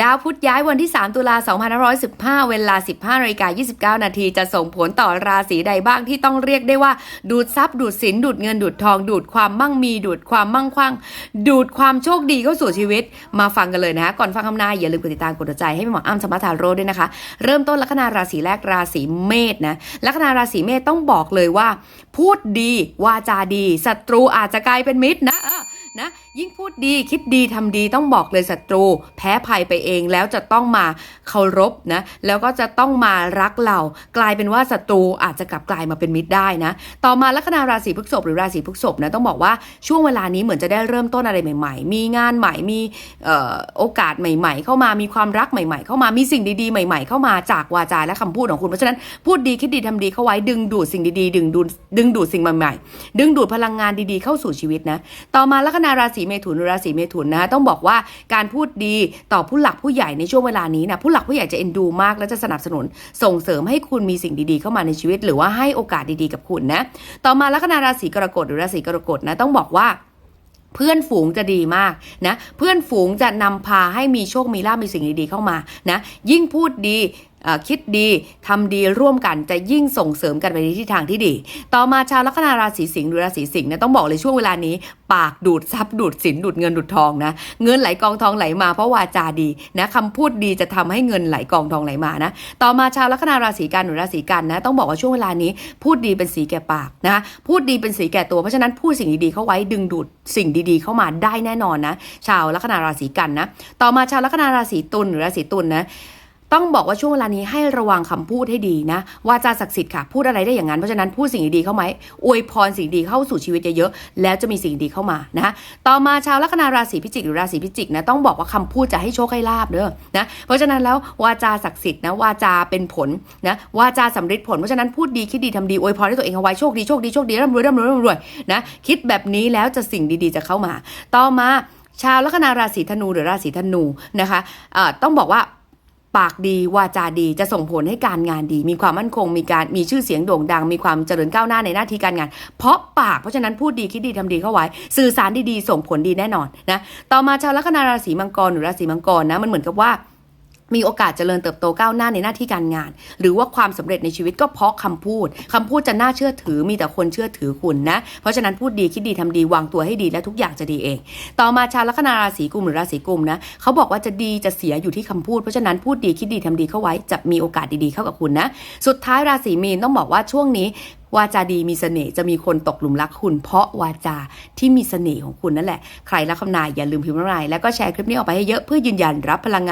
ดาวพุธย้ายวันที่ 3 ตุลา2515 เวลา 15นาฬิกา29 นาทีจะส่งผลต่อราศีใดบ้างที่ต้องเรียกได้ว่า ดูดทรัพย์ดูดสิน ดูดเงิน ดูดทอง ดูดความมั่งมี ดูดความมั่งคั่ง ดูดความโชคดีเข้าสู่ชีวิต มาฟังกันเลยนะคะก่อนฟังคำนายอย่าลืมกดติดตามกดหัวใจให้หมออ้ำสมัทาโรด้วยนะคะ เริ่มต้นลัคนาราศีแรกราศีเมษนะลัคนาราศีเมษต้องบอกเลยว่า พูดดีวาจาดีศัตรูอาจจะกลายเป็นมิตรนะะ นะยิ่งพูดดีคิดดีทำดีต้องบอกเลยศัตรู แพ้ภัยไปเองแล้วจะต้องมาเคารพนะแล้วก็จะต้องมารักเรา กลายเป็นว่าศัตรูอาจจะกลับกลายมาเป็นมิตรได้นะต่อมาลัคนาราศีพฤษภหรือราศีพฤษภนะต้องบอกว่าช่วงเวลานี้เหมือนจะได้เริ่มต้นอะไรใหม่ ๆ มีงานใหม่มีโอกาสใหม่ ๆ เข้ามามีความรักใหม่ ๆ เข้ามามีสิ่งดีๆใหม่ ๆ เข้ามาจากวาจาและคำพูดของคุณเพราะฉะนั้นพูดดีคิดดีทำดีเข้าไว้ดึงดูดสิ่งดีๆดึงดูดดึงดูดสิ่งใหม่ๆดึงดูดพลังงานดีๆเข้าสู่ชีวิตนะต่อมาลัคนาราศีเมถุนหรือราศีเมถุนนะคะต้องบอกว่าการพูดดีต่อผู้หลักผู้ใหญ่ในช่วงเวลานี้นะผู้หลักผู้ใหญ่จะเอ็นดูมาก และจะสนับสนุนส่งเสริมให้คุณมีสิ่งดีๆ เข้ามาในชีวิต หรือว่าให้โอกาสดีๆ กับคุณนะต่อมาลัคนาราศีกรกฎหรือราศีกรกฎนะต้องบอกว่าเพื่อนฝูงจะดีมากนะเพื่อนฝูงจะนำพาให้มีโชคมีลาภมีสิ่งดีๆเข้ามานะยิ่งพูดดี คิดดีทำดีร่วมกันจะยิ่งส่งเสริมกันไปในทิศทางที่ดี ต่อมาชาวลัคนาราศีสิงห์หรือราศีสิงห์เนี่ยต้องบอกเลยช่วงเวลานี้ ปากดูดทรัพย์ดูดสินดูดเงินดูดทองนะเงินไหลกองทองไหลมาเพราะวาจาดีนะคำพูดดีจะทำให้เงินไหลกองทองไหลมานะต่อมาชาวลัคนาราศีกันหรือราศีกันนะต้องบอกว่าช่วงเวลานี้ พูดดีเป็นสีแก่ปากนะพูดดีเป็นสีแก่ตัวเพราะฉะนั้นพูดสิ่งดีๆเข้าไว้ดึงดูดสิ่งดีๆ เข้ามาได้แน่นอนนะชาวลัคนาราศีกันนะต่อมาชาวลัคนาราศีตุลหรือราศีตุลนะ ต้องบอกว่าช่วงเวลานี้ให้ระวังคำพูดให้ดีนะวาจาศักดิ์สิทธิ์ค่ะพูดอะไรได้อย่างนั้นเพราะฉะนั้นพูดสิ่งดีๆเข้าไหมอวยพรสิ่งดีเข้าสู่ชีวิตเยอะๆแล้วจะมีสิ่งดีเข้ามานะต่อมาชาวลัคนาราศีพิจิกหรือราศีพิจิกนะต้องบอกว่าคำพูดจะให้โชคให้ลาบเด้อนะเพราะฉะนั้นแล้ววาจาศักดิ์สิทธิ์นะวาจาเป็นผลนะวาจาสำเร็จผลเพราะฉะนั้นพูดดีคิดดีทำดีอวยพรให้ตัวเองเอาไว้โชคดีโชคดีโชคดีร่ำรวยร่ำรวยร่ำรวยนะคิดแบบนี้แล้วจะสิ่งดีๆจะเข้ามา ต่อมาชาวลัคนาราศีธนูหรือราศีธนูนะคะะต้องบอกว่า ปากดีวาจาดีจะส่งผลให้การงานดี มีความมั่นคงมีการมีชื่อเสียงโด่งดัง มีความเจริญก้าวหน้าในหน้าที่การงาน เพราะปากเพราะฉะนั้นพูดดีคิดดีทำดีเข้าไว้ สื่อสารดีๆส่งผลดีแน่นอนนะต่อมาชาวลัคนาราศีมังกรหรือราศีมังกรนะมันเหมือนกับว่า มีโอกาสเจริญเติบโตก้าวหน้าในหน้าที่การงาน หรือว่าความสำเร็จในชีวิตก็เพราะคำพูดคำพูดจะน่าเชื่อถือมีแต่คนเชื่อถือคุณนะ เพราะฉะนั้นพูดดีคิดดีทำดีวางตัวให้ดีและทุกอย่างจะดีเอง ต่อมาชาวลัคนาราศีกุมหรือราศีกุมนะเขาบอกว่าจะดีจะเสียอยู่ที่คำพูด เพราะฉะนั้นพูดดีคิดดีทำดีเข้าไว้จะมีโอกาสดีๆเข้ากับคุณนะ สุดท้ายราศีมีนต้องบอกว่าช่วงนี้วาจาดีมีเสน่ห์จะมีคนตกหลุมรักคุณ เพราะวาจาที่มีเสน่ห์ของคุณนั่นแหละ ใครรักคำนายอย่าลืมพิมพ์น้ำลายแล้วก็แชร์คลิปนี้ออกไปให้เยอะเพื่อยืนยันรับพลังงาน